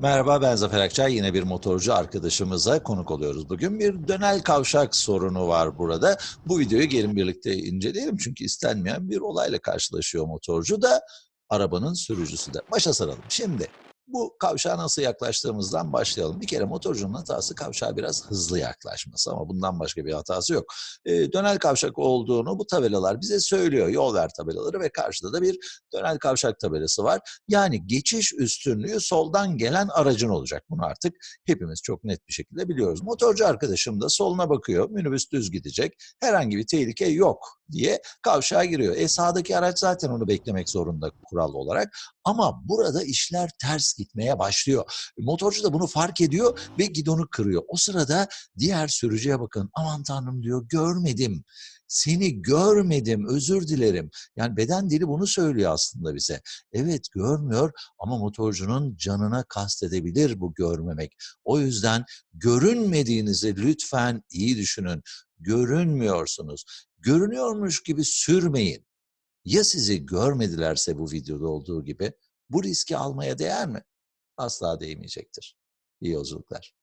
Merhaba ben Zafer Akçay. Yine bir motorcu arkadaşımıza konuk oluyoruz. Bugün bir dönel kavşak sorunu var burada. Bu videoyu gelin birlikte inceleyelim. Çünkü istenmeyen bir olayla karşılaşıyor motorcu da arabanın sürücüsü de. Başa saralım. Şimdi bu kavşağa nasıl yaklaştığımızdan başlayalım. Bir kere motorcunun hatası kavşağa biraz hızlı yaklaşması ama bundan başka bir hatası yok. Ee, dönel kavşak olduğunu bu tabelalar bize söylüyor. Yol ver tabelaları ve karşıda da bir dönel kavşak tabelası var. Yani geçiş üstünlüğü soldan gelen aracın olacak. Bunu artık hepimiz çok net bir şekilde biliyoruz. Motorcu arkadaşım da soluna bakıyor. Minibüs düz gidecek. Herhangi bir tehlike yok diye kavşağa giriyor. E sağdaki araç zaten onu beklemek zorunda kural olarak. Ama burada işler ters gitmeye başlıyor. Motorcu da bunu fark ediyor ve gidonu kırıyor. O sırada diğer sürücüye bakın. Aman tanrım diyor görmedim. Seni görmedim özür dilerim. Yani beden dili bunu söylüyor aslında bize. Evet görmüyor ama motorcunun canına kastedebilir bu görmemek. O yüzden görünmediğinizi lütfen iyi düşünün. Görünmüyorsunuz. Görünüyormuş gibi sürmeyin. Ya sizi görmedilerse bu videoda olduğu gibi bu riski almaya değer mi? Asla değmeyecektir. İyi yolculuklar.